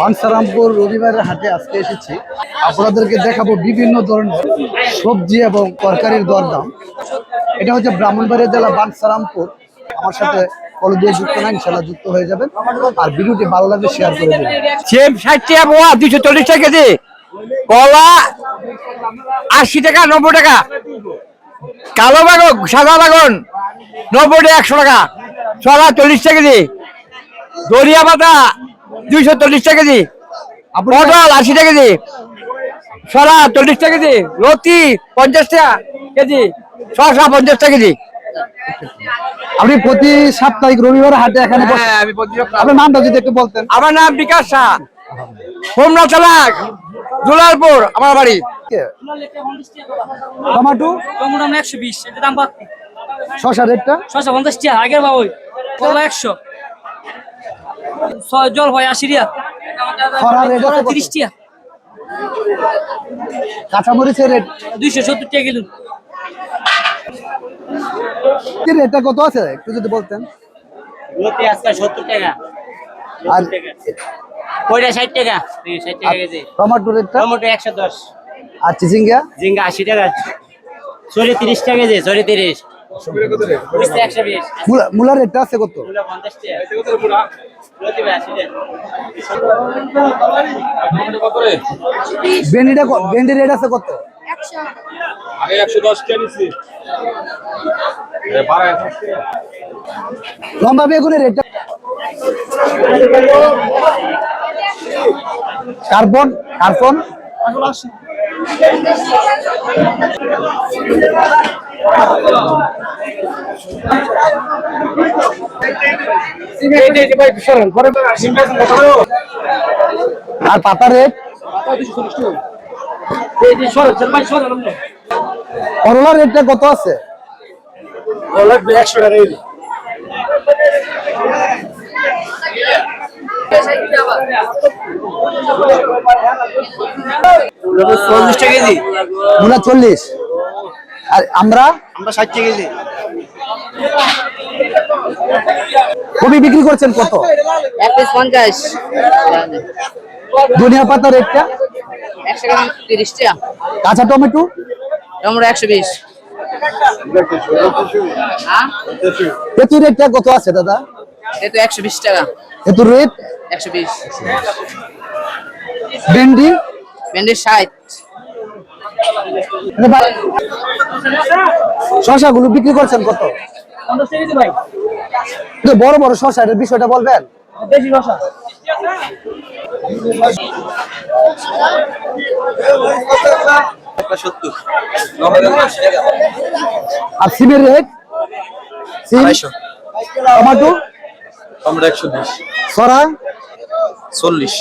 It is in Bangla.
মানসারামপুর রবিবারের হাটে আজকে এসেছি। আপনাদেরকে দেখাবো বিভিন্ন ধরনের সবজি এবং তরকারির দরদাম। এটা হচ্ছে ব্রাহ্মণবাড়িয়া জেলা বানসারামপুর আমার সাথে দিয়ে যুক্ত যুক্ত হয়ে আর শেয়ার করে সেম দুশো চল্লিশ টাকা কেজি। কলা আশি টাকা, নব্বই টাকা। কালো বাগন, সাদা বাগন একশো টাকা। কেজি। দরিয়া পাতা দুইশো চল্লিশ টাকা কেজি। পটল আশি টাকা কেজি। ছড়া চল্লিশ টাকা কেজি। লতি পঞ্চাশ টাকা কেজি। ছশা পঞ্চাশ টাকা কেজি। আপনি প্রতি সাপ্তাহিক রবিবার হাটে এখানে। হ্যাঁ আমি প্রতি সপ্তাহে- আপনার নামটা যদি একটু বলতেন। আমার নাম বিকাশ শাহ। হোমনা চালাক দুলালপুর আমার বাড়ি। টমাটো? টমেটো একশো বিশ দাম বাড়তি। শশা রেটটা? ছশো পঞ্চাশ টাকা আগের বাবুই কলা একশো। ছয় জল হয় আশি? তিরিশ টাকা কাঁচামরিচের রেট? দুইশো সত্তর টাকা কিলো। কি রেটটা কত আছে? একটু যদি বলতেন। লতি সত্তর টাকা আর ষাট টাকা ষাট টাকা কেজি। টমাটো রেটটা? টমেটো একশো দশ। আর চিচিঙ্গা? ঝিঙ্গা আশি টাকা সরি তিরিশ টাকা কেজি সরি তিরিশ। মূলা রেটটা আছে কত? ভেন্ডিটা ভেন্ডি রেট আছে কত? আগে একশো দশ টাকা লম্বা বেগুনের রেটটা কার্বন কার্বন? আর পাতা রেট? রেটটা কত আছে? চল্লিশ টাকা কেজি। মূলা চল্লিশ। আর আমরা? আমরা ষাট টাকা কেজি। কবি বিক্রি করছেন কত? এক পিস পঞ্চাশ। ধনিয়া পাতা রেটটা? একশো গ্রাম তিরিশ টাকা। কাঁচা টমেটো? টমেটো একশো বিশ। হ্যাঁ? রেটটা কত আছে দাদা? এই তো একশো বিশ টাকা। তেঁতুল রেট? একশো বিশ। ভেন্ডি? ভেন্ডির ষাট। শশা গুলো বিক্রি করছেন কত? বড় বড় শশা এটার বিষয়টা বলবেন? আর সিমের রেট? টমেটো? টমাটো একশো বিশ। সরা? চল্লিশ।